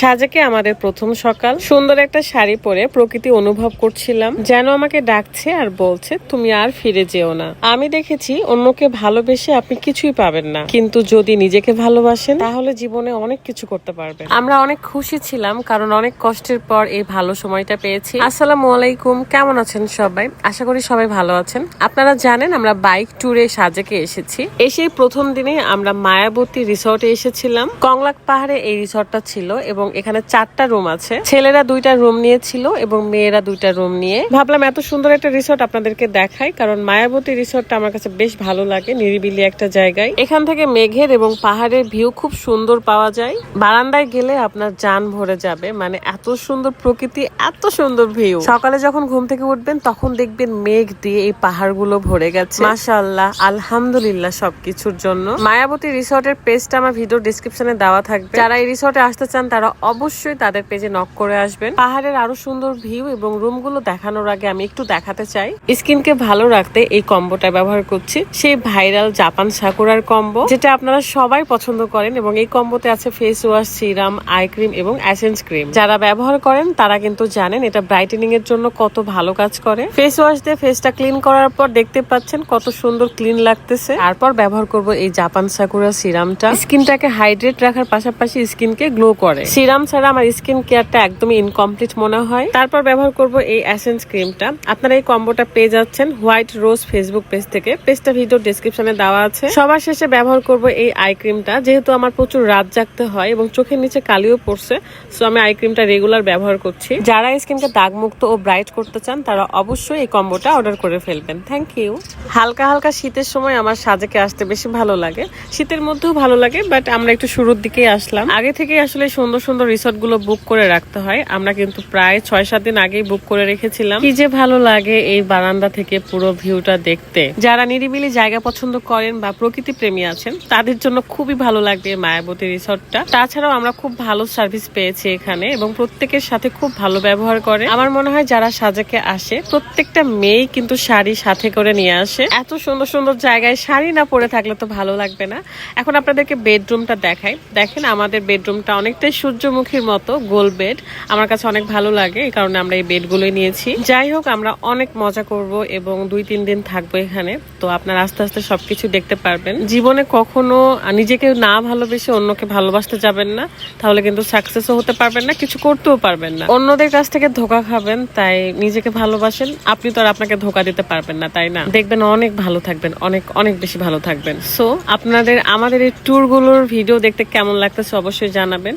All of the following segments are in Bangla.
সাজেকে আমাদের প্রথম সকাল। সুন্দর একটা শাড়ি পরে প্রকৃতি অনুভব করছিলাম, যেন আমাকে ডাকছে আর বলছে, তুমি আর ফিরে যেও না। আমি দেখেছি অন্যকে ভালোবেসে আপনি কিছুই পাবেন না, কিন্তু যদি নিজেকে ভালোবাসেন, তাহলে জীবনে অনেক কিছু করতে পারবেন। আমরা অনেক খুশি ছিলাম, কারণ অনেক কষ্টের পর এই ভালো সময়টা পেয়েছি। আসসালামু আলাইকুম, কেমন আছেন সবাই? আশা করি সবাই ভালো আছেন। আপনারা জানেন, আমরা বাইক ট্যুরে সাজেকে এসেছি। এসেই প্রথম দিনে আমরা মায়াবতী রিসর্টে এসেছিলাম। কংলাক পাহাড়ে এই রিসর্টটা ছিল এবং এখানে চারটা রুম আছে। ছেলেরা দুইটা রুম নিয়েছিল এবং মেয়েরা দুইটা রুম নিয়ে। ভাবলাম এত সুন্দর একটা রিসর্ট আপনাদেরকে দেখাই, কারণ মায়াবতী রিসর্টটা আমার কাছে বেশ ভালো লাগে, নিরিবিলি একটা জায়গায়। এখান থেকে মেঘের এবং পাহাড়ের ভিউ খুব সুন্দর পাওয়া যায়। বারান্দায় গেলে আপনার যান ভরে যাবে মানে এত সুন্দর প্রকৃতি, এত সুন্দর ভিউ সকালে যখন ঘুম থেকে উঠবেন, তখন দেখবেন মেঘ দিয়ে এই পাহাড়গুলো ভরে গেছে। মাশাআল্লাহ, আলহামদুলিল্লাহ সবকিছুর জন্য। মায়াবতী রিসর্টের পেজটা আমার ভিডিও ডিসক্রিপশনে দেওয়া থাকবে। যারা এই রিসর্টে আসতে চান, তারা অবশ্যই তাদের পেজে নক করে আসবেন। পাহাড়ের আরও সুন্দর ভিউ এবং রুমগুলো দেখানোর আগে আমি একটু দেখাতে চাই। স্কিনকে ভালো রাখতে এই কম্বোটা ব্যবহার করছি। সেই ভাইরাল জাপান সাকুরার কম্বো, যেটা আপনারা সবাই পছন্দ করেন এবং এই কম্বোতে আছে face wash serum eye cream এবং অ্যাসেন্স ক্রিম যারা ব্যবহার করেন, তারা কিন্তু জানেন এটা ব্রাইটেনিং এর জন্য কত ভালো কাজ করে। ফেস ওয়াশ দিয়ে ফেসটা ক্লিন করার পর দেখতে পাচ্ছেন কত সুন্দর ক্লিন লাগতেছে। তারপর ব্যবহার করব এই জাপান সাকুরা সিরামটা স্কিনটাকে হাইড্রেট রাখার পাশাপাশি স্কিনকে গ্লো করে। সিরাম ছাড়া আমার স্কিন কেয়ারটা একদমই ইনকমপ্লিট মনে হয়। তারপর ব্যবহার করব এই অ্যাসেন্স ক্রিমটা আপনারা এই কম্বোটা পেয়ে যাচ্ছেন হোয়াইট রোজ ফেসবুক পেজ থেকে। পেজটা ভিডিও ডিসক্রিপশনে দেওয়া আছে। সবার শেষে ব্যবহার করব এই আই ক্রিমটা যেহেতু আমার প্রচুর রাত জাগতে হয় এবং চোখের নিচে কালিও পড়ছে সো আমি আই ক্রিমটা রেগুলার ব্যবহার করছি। যারা স্কিনকে দাগমুক্ত ও ব্রাইট করতে চান, তারা অবশ্যই এই কম্বোটা অর্ডার করে ফেলবেন। থ্যাংক ইউ হালকা হালকা শীতের সময় আমার সাজেকে আসতে বেশি ভালো লাগে। শীতের মধ্যেও ভালো লাগে বাট আমরা একটু শুরুর দিকেই আসলাম। আগে থেকে আসলে সুন্দর সুন্দর রিসোর্টগুলো বুক করে রাখতে হয়। আমরা কিন্তু প্রায় ছয় সাত দিন আগেই বুক করে রেখেছিলাম। কি যে ভালো লাগে এই বারান্দা থেকে পুরো ভিউটা দেখতে। যারা নিরিবিলি জায়গা পছন্দ করেন বা প্রকৃতি প্রেমী আছেন তাদের জন্য খুবই ভালো লাগবে মায়াবতী রিসোর্টটা। তাছাড়াও আমরা খুব ভালো সার্ভিস পেয়েছি এখানে এবং প্রত্যেকের সাথে খুব ভালো ব্যবহার করে। আমার মনে হয় যারা সাজেকে আসে প্রত্যেকটা মেয়ে কিন্তু শাড়ি সাথে করে নিয়ে আসে। এত সুন্দর সুন্দর জায়গায় শাড়ি না পরে থাকলে তো ভালো লাগবে না। এখন আপনাদেরকে বেডরুমটা দেখাই। দেখেন আমাদের বেডরুমটা অনেকটাই সূর্যমুখীর মতো গোল বেড আমার কাছে অনেক ভালো লাগে, এই কারণে আমরা এই বেডগুলোই নিয়েছি। যাই হোক, আমরা অনেক মজা করব এবং দুই তিন দিন থাকব এখানে। তো আপনারা আস্তে আস্তে সবকিছু দেখতে পারবেন। জীবনে কখনো নিজেকে না ভালোবেসে অন্যকে ভালোবাসতে যাবেন না, তাহলে কিন্তু সাকসেসও হতে পারবেন না, কিছু করতেও পারবেন না। অন্যদের কাছ থেকে ধোকা খাবেন, তাই নিজেকে ভালোবাসেন। আপনি তো আর আপনাকে ধোকা দিতে পারবেন না, তাই না? দেখবেন অনেক ভালো থাকবেন, অনেক অনেক বেশি ভালো থাকবেন। সো আপনাদের, আমাদের এই ট্যুরগুলোর ভিডিও দেখতে কেমন লাগতেছে অবশ্যই জানাবেন।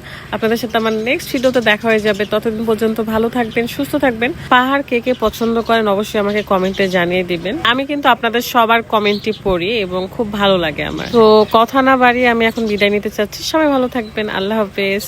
আপনাদের সাথে আমার নেক্সট ভিডিওতে দেখা হয়ে যাবে। ততদিন পর্যন্ত ভালো থাকবেন, সুস্থ থাকবেন। পাহাড় কে কে পছন্দ করেন অবশ্যই আমাকে কমেন্টে জানিয়ে দিবেন। আমি কিন্তু আপনাদের সবার কমেন্টই পড়ি এবং খুব ভালো লাগে আমার। তো কথা না বাড়িয়ে আমি এখন বিদায় নিতে চাচ্ছি। সবাই ভালো থাকবেন। আল্লাহ হাফেজ।